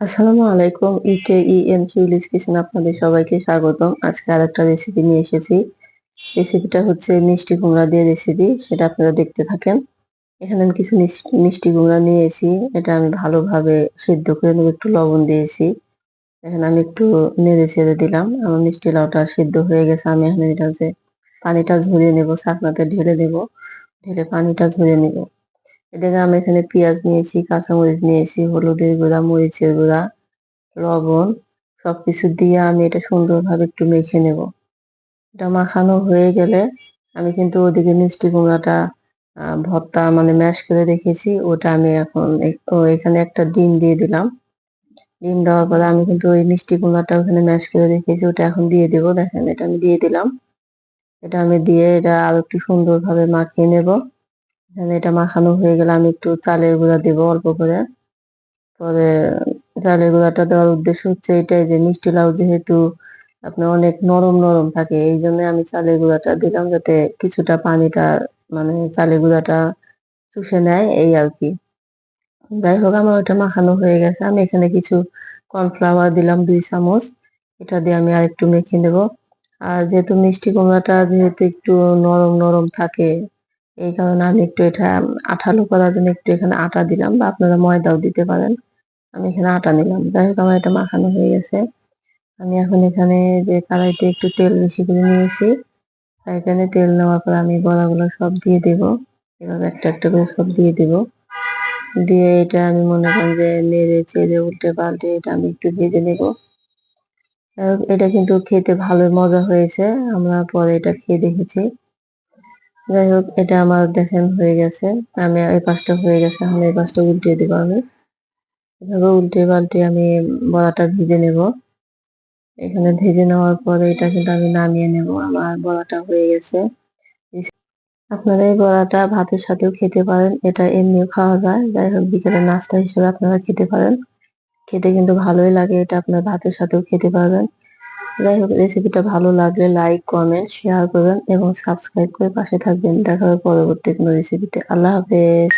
আসসালামু আলাইকুম ইকে E M চুইলিস kitchen আপনাদের সবাইকে স্বাগতম। আজকে আরেকটা রেসিপি নিয়ে এসেছি। রেসিপিটা হচ্ছে মিষ্টি কুমড়া দিয়ে রেসিপি সেটা আপনারা দেখতে থাকেন। এখানে আমি কিছু মিষ্টি কুমড়া নিয়েছি। এটা আমি ভালোভাবে সিদ্ধ করে নেব, একটু লবণ দিয়েছি। এখানে আমি একটু নেড়ে ছেড়ে দিলাম। আমার মিষ্টি লাউটা সিদ্ধ হয়ে গেছে। আমি এখানে এটা যে পানিটা ঝরিয়ে নেব শাকনাতে ঢেলে দেব। ঢেলে পানিটা ঝরিয়ে নেব। এদিকে আমি এখানে পেঁয়াজ নিয়েছি, কাঁচামরিচ নিয়েছি, হলুদের গুঁড়া, মরিচের গুঁড়া, লবণ, সবকিছু দিয়ে আমি এটা সুন্দরভাবে একটু মেখে নেব। এটা মাখানো হয়ে গেলে আমি কিন্তু ওদিকে মিষ্টি কুমড়াটা ভর্তা মানে ম্যাশ করে রেখেছি, ওটা আমি এখন এখানে একটা ডিম দিয়ে দিলাম। ডিম দেওয়ার পরে আমি কিন্তু ওই মিষ্টি কুমড়াটা ওখানে ম্যাশ করে রেখেছি, ওটা এখন দিয়ে দেবো। দেখেন এটা আমি দিয়ে দিলাম। এটা আমি দিয়ে এটা আরও একটু সুন্দরভাবে মাখিয়ে নেব। এটা মাখানো হয়ে গেলে আমি একটু চালের গুঁড়া দেবো অল্প করে। পরে চালের গুঁড়াটা দেওয়ার উদ্দেশ্য হচ্ছে এটাই যে মিষ্টি লাউ যেহেতু আপনার অনেক নরম নরম থাকে, এই জন্য আমি চালের গুঁড়াটা দিলাম যাতে কিছুটা পানিটা মানে চালের গুঁড়াটা চুষে নেয়, এই আর কি। যাই হোক, আমার ওটা মাখানো হয়ে গেছে। আমি এখানে কিছু কর্নফ্লাওয়ার দিলাম দুই চামচ। এটা দিয়ে আমি আর একটু মেখে নেব। আর যেহেতু মিষ্টি কুমড়াটা যেহেতু একটু নরম নরম থাকে এই কারণে আমি একটু এটা আঠালো করার জন্য একটু এখানে আটা দিলাম বা আপনারা ময়দাও দিতে পারেন। আমি এখানে আটা নিলাম। যাই হোক, আমার এটা মাখানো হয়ে গেছে। আমি এখন এখানে যে কড়াইতে একটু তেল বেশি করে নিয়েছি প্যানে তেল নেওয়ার পর আমি বড়াগুলো সব দিয়ে দেব। এভাবে একটা একটা করে সব দিয়ে দেব। দিয়ে এটা আমি মনে করেন যে নেড়ে চেড়ে উল্টে পাল্টে এটা আমি একটু ভেজে নেব। এটা কিন্তু খেতে ভালো মজা হয়েছে। আমরা পরে এটা খেয়ে দেখেছি। যাই হোক, এটা আমার দেখেন হয়ে গেছে। আমি এই পাশটা হয়ে গেছে, এখন এই পাশটা উল্টে দেবো আমি। এভাবে উল্টে পাল্টে আমি বড়াটা ভেজে নেব। এখানে ভেজে নেওয়ার পরে এটা কিন্তু আমি নামিয়ে নেব, আমার বড়াটা হয়ে গেছে। আপনারা এই বড়াটা ভাতের সাথেও খেতে পারেন, এটা এমনিও খাওয়া যায়। যাই হোক, বিকেলের নাস্তা হিসেবে আপনারা খেতে পারেন। খেতে কিন্তু ভালোই লাগে, এটা আপনার ভাতের সাথেও খেতে পারবেন। যাই হোক রেসিপিটা ভালো লাগলে লাইক কমেন্ট শেয়ার করবেন এবং সাবস্ক্রাইব করে পাশে থাকবেন। দেখা হবে পরবর্তী কোনো রেসিপিতে আল্লাহ হাফেজ।